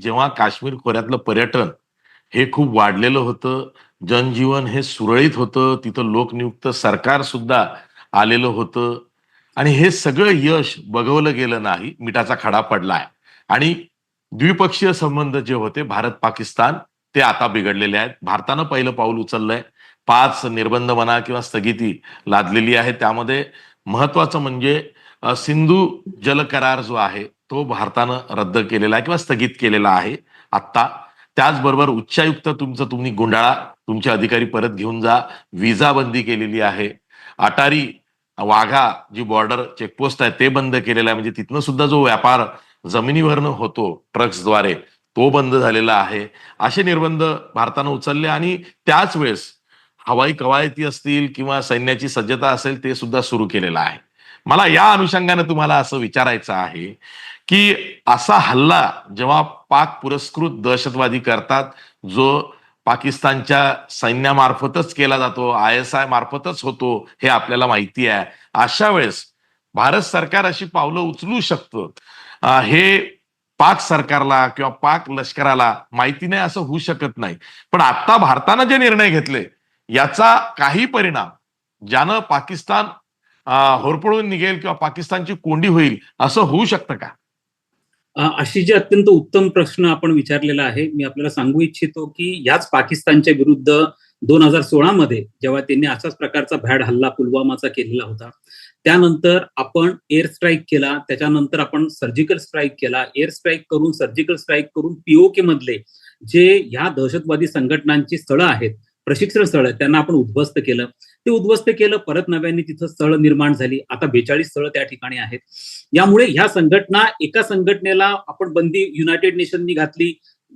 जेव्हा काश्मीर खोऱ्यातलं पर्यटन हे खूप वाढलेलं होतं जनजीवन हे सुरळीत होतं तिथं लोकनियुक्त सरकार सुद्धा आलेलं होतं आणि हे सगळं यश बघवलं गेलं नाही मिठाचा खडा पडलाय. आणि द्विपक्षीय संबंध जे होते भारत पाकिस्तान ते आता बिघडलेले आहेत. भारतानं पहिलं पाऊल उचललंय. पाच निर्बंध म्हणा किंवा स्थगिती लादलेली आहे. त्यामध्ये महत्वाचं म्हणजे सिंधू जल करार जो आहे तो भारतानं रद्द केलेला आहे किंवा स्थगित केलेला आहे. आत्ता त्याचबरोबर उच्चायुक्त तुमचं तुम्ही गुंडाळा तुमचे अधिकारी परत घेऊन जा. विजा बंदी केलेली आहे. अटारी वाघा जी बॉर्डर चेकपोस्ट आहे ते बंद केलेलं आहे. म्हणजे तिथनं सुद्धा जो व्यापार जमिनीवरनं होतो ट्रक्सद्वारे तो बंद झालेला आहे. असे निर्बंध भारतानं उचलले आणि त्याच वेळेस हवाई कवायती असतील किंवा सैन्याची सज्जता असेल ते सुद्धा सुरू केलेलं आहे. मला या अनुषंगाने तुम्हाला असं विचारायचं आहे की असा हल्ला जेव्हा पाक पुरस्कृत दहशतवादी करतात जो पाकिस्तानच्या सैन्यामार्फतच केला जातो आय एस आय मार्फतच होतो हे आपल्याला माहिती आहे. अशा वेळेस भारत सरकार अशी पावलं उचलू शकतं. हे पाक सरकारला किंवा पाक लष्कराला माहिती नाही असं होऊ शकत नाही. पण आता भारतानं जे निर्णय घेतले याचा काही परिणाम ज्यानं पाकिस्तान होरपळून निघेल किंवा पाकिस्तानची कोंडी होईल असं होऊ शकतं का? अशी जी अत्यंत उत्तम प्रश्न आपण विचारलेला आहे मी आपल्याला सांगू इच्छितो की याच पाकिस्तानच्या विरुद्ध दोन हजार सोळा मध्ये जेव्हा त्यांनी अशाच प्रकारचा भॅड हल्ला पुलवामाचा केलेला होता त्यानंतर आपण एअर स्ट्राईक केला त्याच्यानंतर आपण सर्जिकल स्ट्राईक केला एअर स्ट्राईक करून सर्जिकल स्ट्राईक करून पीओके मधले जे ह्या दहशतवादी संघटनांची स्थळं आहेत प्रशिक्षण स्थळं त्यांना आपण उद्ध्वस्त केलं. ते उद्ध्वस्त केलं परत नव्याने तिथं स्थळ निर्माण झाली. आता बेचाळीस स्थळं त्या ठिकाणी आहेत. यामुळे ह्या संघटना एका संघटनेला आपण बंदी युनायटेड नेशननी घातली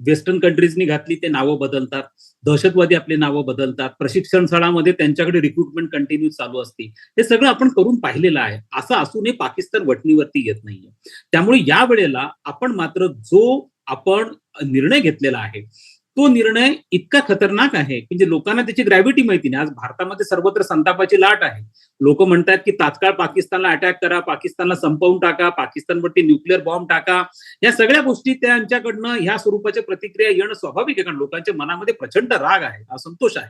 वेस्टर्न कंट्रीजनी घातली ते नावं बदलतात. दहशतवादी आपले नावं बदलतात. प्रशिक्षण स्थळामध्ये त्यांच्याकडे रिक्रुटमेंट कंटिन्यू चालू असते. हे सगळं आपण करून पाहिलेलं आहे. असं असूनही पाकिस्तान वटणीवरती येत नाहीये. त्यामुळे या वेळेला आपण मात्र जो आपण निर्णय घेतलेला आहे तो निर्णय इतका खतरनाक आहे की जे लोकांना त्याची ग्रॅव्हिटी माहिती नाही. आज भारतामध्ये सर्वत्र संतापाची लाट आहे. लोक म्हणतात की तात्काळ पाकिस्तानला अटॅक करा पाकिस्तानला संपवून टाका पाकिस्तानवरती न्यूक्लिअर बॉम्ब टाका. या सगळ्या गोष्टी त्यांच्याकडनं ह्या स्वरूपाच्या प्रतिक्रिया येणं स्वाभाविक आहे कारण लोकांच्या मनामध्ये प्रचंड राग आहे असंतोष आहे.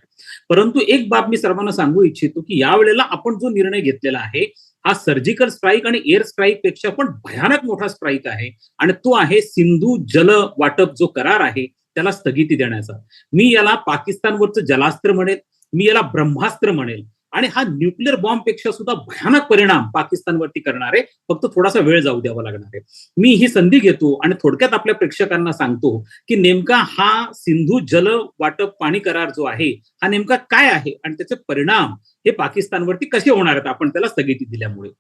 परंतु एक बाब मी सर्वांना सांगू इच्छितो की यावेळेला आपण जो निर्णय घेतलेला आहे हा सर्जिकल स्ट्राईक आणि एअर स्ट्राईकपेक्षा पण भयानक मोठा स्ट्राईक आहे. आणि तो आहे सिंधू जल वाटप जो करार आहे त्याला स्थगिती देण्याचा. मी याला पाकिस्तानवरचं जलास्त्र म्हणेल मी याला ब्रह्मास्त्र म्हणेल. आणि हा न्यूक्लिअर बॉम्बपेक्षा सुद्धा भयानक परिणाम पाकिस्तानवरती करणार आहे फक्त थोडासा वेळ जाऊ द्यावा लागणार आहे. मी ही संधी घेतो आणि थोडक्यात आपल्या प्रेक्षकांना सांगतो की नेमका हा सिंधू जल वाटप पाणी करार जो आहे हा नेमका काय आहे आणि त्याचे परिणाम हे पाकिस्तानवरती कसे होणार आहेत आपण त्याला स्थगिती दिल्यामुळे.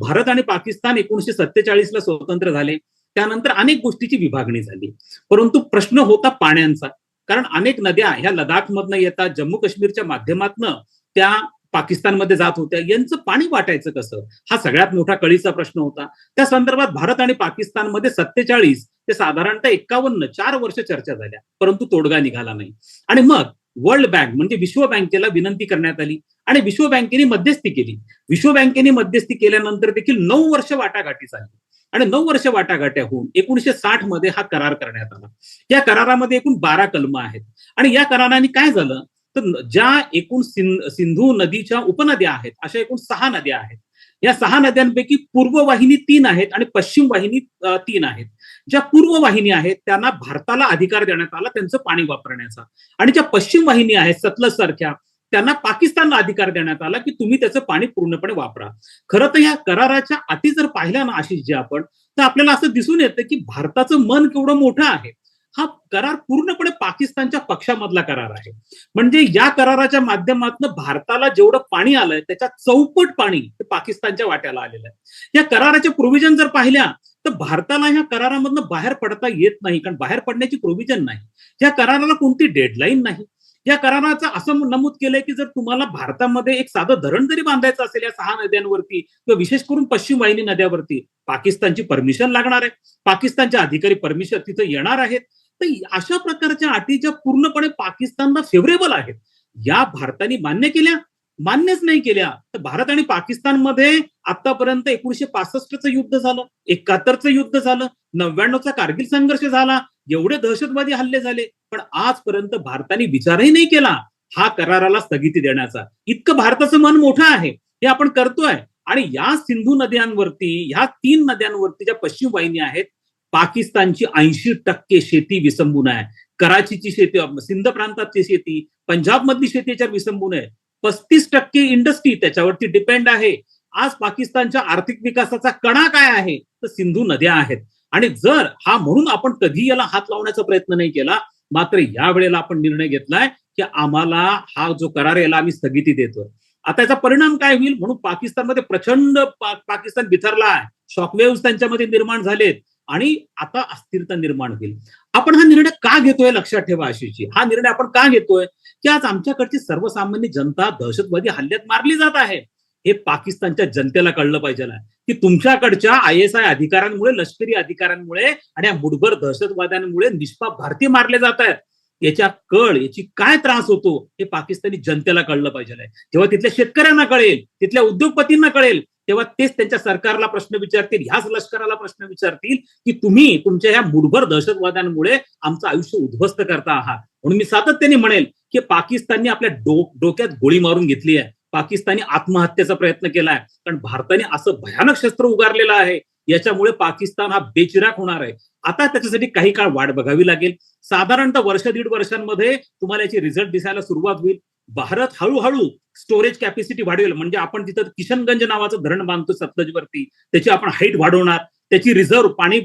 भारत आणि पाकिस्तान एकोणीशे सत्तेचाळीसला स्वतंत्र झाले. त्यानंतर अनेक गोष्टीची विभागणी झाली. परंतु प्रश्न होता पाण्यांचा. कारण अनेक नद्या ह्या लडाखमधनं येतात जम्मू काश्मीरच्या माध्यमातनं त्या पाकिस्तानमध्ये जात होत्या. यांचं पाणी वाटायचं कसं? हा सगळ्यात मोठा कळीचा प्रश्न होता. त्या संदर्भात भारत आणि पाकिस्तानमध्ये सत्तेचाळीस ते साधारणतः एक्कावन्न चार वर्ष चर्चा झाल्या. परंतु तोडगा निघाला नाही. आणि मग वर्ल्ड बँक म्हणजे विश्व बँकेला विनंती करण्यात आली. आणि विश्व बँकेने मध्यस्थी केली. विश्व बँकेने मध्यस्थी केल्यानंतर देखील नऊ वर्ष वाटाघाटी झाली. आणि नऊ वर्ष वाटाघाट्या होऊन एकोणीशे साठमध्ये हा करार करण्यात आला. या करारामध्ये एकूण बारा कलम आहेत. आणि या कराराने काय झालं? तर ज्या एकूण सिंधू नदीच्या उपनद्या आहेत अशा एकूण सहा नद्या आहेत. या सहा नद्यांपैकी पूर्व वाहिनी तीन आहेत आणि पश्चिम वाहिनी तीन आहेत. ज्या पूर्व वाहिनी आहेत त्यांना भारताला अधिकार देण्यात आला त्यांचं पाणी वापरण्याचा. आणि ज्या पश्चिम वाहिनी आहेत सतलज सारख्या त्यांना पाकिस्तानला अधिकार देण्यात आला की तुम्ही त्याचं पाणी पूर्णपणे वापरा. खरं तर या कराराच्या अति जर पाहिल्या ना आशिष जे आपण तर आपल्याला असं दिसून येतं की भारताचं मन केवढं मोठं आहे. हा करार पूर्णपणे पाकिस्तानच्या पक्षामधला करार आहे. म्हणजे या कराराच्या माध्यमातून भारताला जेवढं पाणी आलंय त्याच्या चौपट पाणी हे पाकिस्तानच्या वाट्याला आलेलं आहे. या कराराच्या प्रोव्हिजन जर पाहिल्या तर भारताला ह्या करारामधनं बाहेर पडता येत नाही कारण बाहेर पडण्याची प्रोव्हिजन नाही. या कराराला कोणती डेडलाईन नाही. या कराराचं असं नमूद केलंय की जर तुम्हाला भारतामध्ये एक साधं धरण जरी बांधायचं असेल या सहा नद्यांवरती किंवा विशेष करून पश्चिम वाहिनी नद्यावरती पाकिस्तानची परमिशन लागणार आहे. पाकिस्तानच्या अधिकारी परमिशन तिथं येणार आहेत. तर अशा प्रकारच्या अटी ज्या पूर्णपणे पाकिस्तानला फेवरेबल आहेत या भारताने मान्य केल्या? मान्यच नाही केल्या. तर भारत आणि पाकिस्तानमध्ये आतापर्यंत एकोणीशे पासष्टचं युद्ध झालं एकाहत्तरचं युद्ध झालं नव्याण्णवचा कारगिल संघर्ष झाला एवढे दहशतवादी हल्ले झाले. पण आजपर्यंत भारताने विचारही नाही केला हा कराराला स्थगिती देण्याचा. इतकं भारताचं मन मोठं आहे. हे आपण करतोय. आणि या सिंधू नद्यांवरती ह्या तीन नद्यांवरती ज्या पश्चिम वाहिनी आहेत पाकिस्तानची ऐंशी टक्के शेती विसंबून आहे. कराचीची शेती सिंध प्रांतातची शेती पंजाब मधली शेती याच्यावर विसंबून आहे. पस्तीस टक्के इंडस्ट्री त्याच्यावरती डिपेंड आहे. आज पाकिस्तानच्या आर्थिक विकासाचा कणा काय आहे? तर सिंधू नद्या आहेत. आणि जर हा म्हणून आपण कधी याला हात लावण्याचा प्रयत्न नाही केला मात्र या वेळेला आपण निर्णय घेतलाय की आम्हाला हा जो करार याला आम्ही स्थगिती देतोय. आता याचा परिणाम काय होईल म्हणून पाकिस्तानमध्ये प्रचंड पा, पाकिस्तान बिथरला आहे. शॉकवेव्ह त्यांच्यामध्ये निर्माण झालेत आणि आता अस्थिरता निर्माण होईल. आपण हा निर्णय का घेतोय लक्षात ठेवा आशिषजी. हा निर्णय आपण का घेतोय? की आज आमच्याकडची सर्वसामान्य जनता दहशतवादी हल्ल्यात मारली जात आहे. हे पाकिस्तानच्या जनतेला कळलं पाहिजे की तुमच्याकडच्या आय एस आय अधिकाऱ्यांमुळे लष्करी अधिकाऱ्यांमुळे आणि या मुठभर दहशतवाद्यांमुळे निष्पाप भारतीय मारले जात आहेत. याच्या कळ याची काय त्रास होतो हे पाकिस्तानी जनतेला कळलं पाहिजे जेव्हा तिथल्या शेतकऱ्यांना कळेल तिथल्या उद्योगपतींना कळेल तेव्हा तेच त्यांच्या सरकारला प्रश्न विचारतील ह्याच लष्कराला प्रश्न विचारतील की तुम्ही तुमच्या ह्या मुठभर दहशतवाद्यांमुळे आमचं आयुष्य उद्ध्वस्त करता आहात. म्हणून मी सातत्याने म्हणेल की पाकिस्तानने आपल्या डो डोक्यात गोळी मारून घेतली आहे. पाकिस्तानी आत्महत्येचा प्रयत्न केलाय. कारण भारताने असं भयानक शस्त्र उगारलेलं आहे. याच्यामुळे पाकिस्तान हा बेचिराक होणार आहे. आता त्याच्यासाठी काही काळ वाट बघावी लागेल. साधारणतः वर्ष दीड वर्षांमध्ये तुम्हाला याची रिझल्ट दिसायला सुरुवात होईल. भारत हळूहळू स्टोरेज कॅपॅसिटी वाढवेल. म्हणजे आपण तिथं किशनगंज नावाचं धरण बांधतो सतलजवरती त्याची आपण हाईट वाढवणार. त्याची रिझर्व्ह पाणी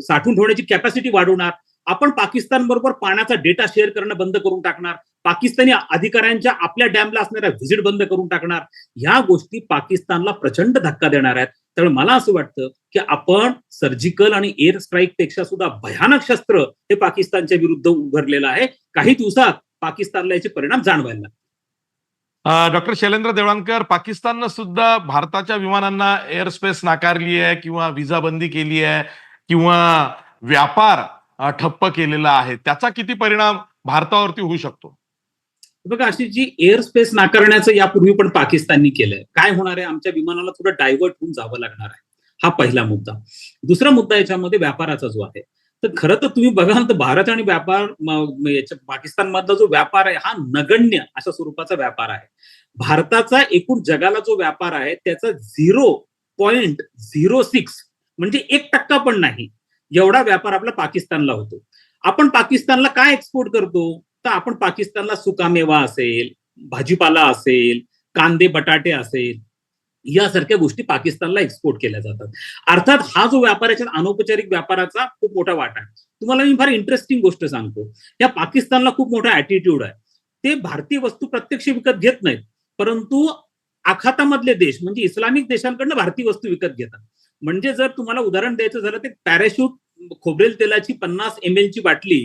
साठवून ठेवण्याची कॅपॅसिटी वाढवणार. आपण पाकिस्तान बरोबर पाण्याचा डेटा शेअर करणं बंद करून टाकणार. पाकिस्तानी अधिकाऱ्यांच्या आपल्या डॅमला असणाऱ्या व्हिजिट बंद करून टाकणार. ह्या गोष्टी पाकिस्तानला प्रचंड धक्का देणार आहेत. त्यामुळे मला असं वाटतं की आपण सर्जिकल आणि एअर स्ट्राईकपेक्षा सुद्धा भयानक शस्त्र हे पाकिस्तानच्या विरुद्ध उभारलेलं आहे. काही दिवसात पाकिस्तानला याचे परिणाम जाणवायला डॉक्टर शैलेंद्र देवळांकर पाकिस्ताननं सुद्धा भारताच्या विमानांना एअर स्पेस नाकारली आहे किंवा विजा बंदी केली आहे किंवा व्यापार ठप्प केलेला आहे. त्याचा किती परिणाम भारतावरती होऊ शकतो? बघा अशी जी एअर स्पेस नाकारण्याचं यापूर्वी पण पाकिस्ताननी केलंय. काय होणार आहे? आमच्या विमानाला थोडं डायव्हर्ट होऊन जावं लागणार आहे. हा पहिला मुद्दा. दुसरा मुद्दा याच्यामध्ये व्यापाराचा जो आहे. तर खरं तर तुम्ही बघाल तर भारत आणि व्यापार याच्या पाकिस्तान मधला जो व्यापार आहे हा नगण्य अशा स्वरूपाचा व्यापार आहे. भारताचा एकूण जगाला जो व्यापार आहे त्याचा झिरो पॉइंट झिरो सिक्स म्हणजे एक टक्का पण नाही. एवढा व्यापार आपला पाकिस्तानला होतो. आपण पाकिस्तानला काय एक्सपोर्ट करतो? तर आपण पाकिस्तानला सुकामेवा असेल भाजीपाला असेल कांदे बटाटे असेल यासारख्या गोष्टी पाकिस्तानला एक्सपोर्ट केल्या जातात. अर्थात हा जो व्यापार याच्यात अनौपचारिक व्यापाराचा खूप मोठा वाटा आहे. तुम्हाला मी फार इंटरेस्टिंग गोष्ट सांगतो. या पाकिस्तानला खूप मोठा ऍटिट्यूड आहे. ते भारतीय वस्तू प्रत्यक्ष विकत घेत नाहीत. परंतु आखातामधले देश म्हणजे इस्लामिक देशांकडनं भारतीय वस्तू विकत घेतात. म्हणजे जर तुम्हाला उदाहरण द्यायचं झालं ते पॅराशूट खोबरेल तेलाची पन्नास एम ची बाटली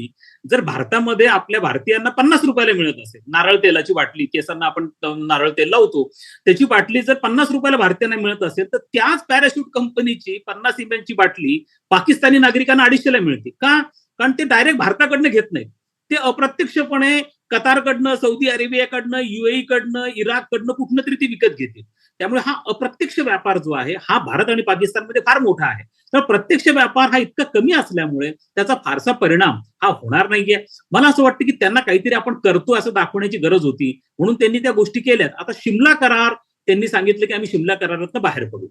जर भारतामध्ये आपल्या भारतीयांना पन्नास रुपयाला मिळत असेल नारळ तेलाची बाटली केसांना आपण नारळ तेल लावतो त्याची बाटली जर पन्नास रुपयाला भारतीयांना मिळत असेल तर त्याच पॅराशूट कंपनीची पन्नास एम ची बाटली पाकिस्तानी नागरिकांना अडीचशेला मिळते. का? कारण ते डायरेक्ट भारताकडनं घेत नाहीत. ते अप्रत्यक्षपणे कतारकडनं सौदी अरेबियाकडनं युएई कडनं इराककडनं कुठनं तरी ती विकत घेते त्यामुळे हा अप्रत्यक्ष व्यापार जो आहे हा भारत आणि पाकिस्तानमध्ये फार मोठा आहे. तर प्रत्यक्ष व्यापार हा इतका कमी असल्यामुळे त्याचा फारसा परिणाम हा होणार नाहीये. मला असं वाटतं की त्यांना काहीतरी आपण करतो असं दाखवण्याची गरज होती म्हणून त्यांनी त्या गोष्टी केल्यात. आता शिमला करार त्यांनी सांगितलं की आम्ही शिमला करारातनं बाहेर पडू.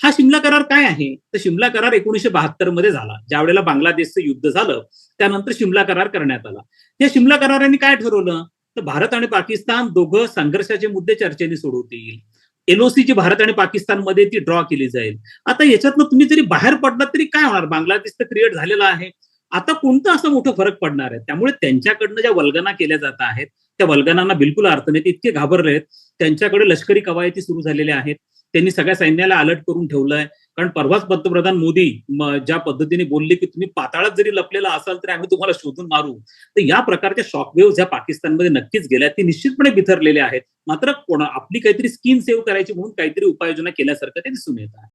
हा शिमला करार काय आहे? तर शिमला करार एकोणीशे बहात्तरमध्ये झाला. ज्या वेळेला बांगलादेशचं युद्ध झालं त्यानंतर शिमला करार करण्यात आला. या शिमला कराराने काय ठरवलं? तर भारत आणि पाकिस्तान दोघं संघर्षाचे मुद्दे चर्चेने सोडवतील. एनओसीची भारत आणि पाकिस्तानमध्ये ती ड्रॉ केली जाईल. आता याच्यातनं तुम्ही जरी बाहेर पडलात तरी काय होणार? बांगलादेश तर क्रिएट झालेला आहे. आता कोणतं असं मोठं फरक पडणार आहे? त्यामुळे त्यांच्याकडनं ज्या वल्गना केल्या जात आहेत त्या वल्गनांना बिलकुल अर्थ नाही ते इतके घाबरले आहेत त्यांच्याकडे लष्करी कवायती सुरू झालेल्या आहेत. त्यांनी सगळ्या सैन्याला अलर्ट करून ठेवलंय. कारण परवाच पंतप्रधान मोदी ज्या पद्धतीने बोलले की तुम्ही पाताळात जरी लपलेला असाल तरी आम्ही तुम्हाला शोधून मारू. तर या प्रकारच्या शॉकवेव्ह ज्या पाकिस्तानमध्ये नक्कीच गेल्या ती निश्चितपणे बिथरलेल्या आहेत. मात्र कोणा आपली काहीतरी स्किन सेव्ह करायची म्हणून काहीतरी उपाययोजना केल्यासारखं ते दिसून येत आहे.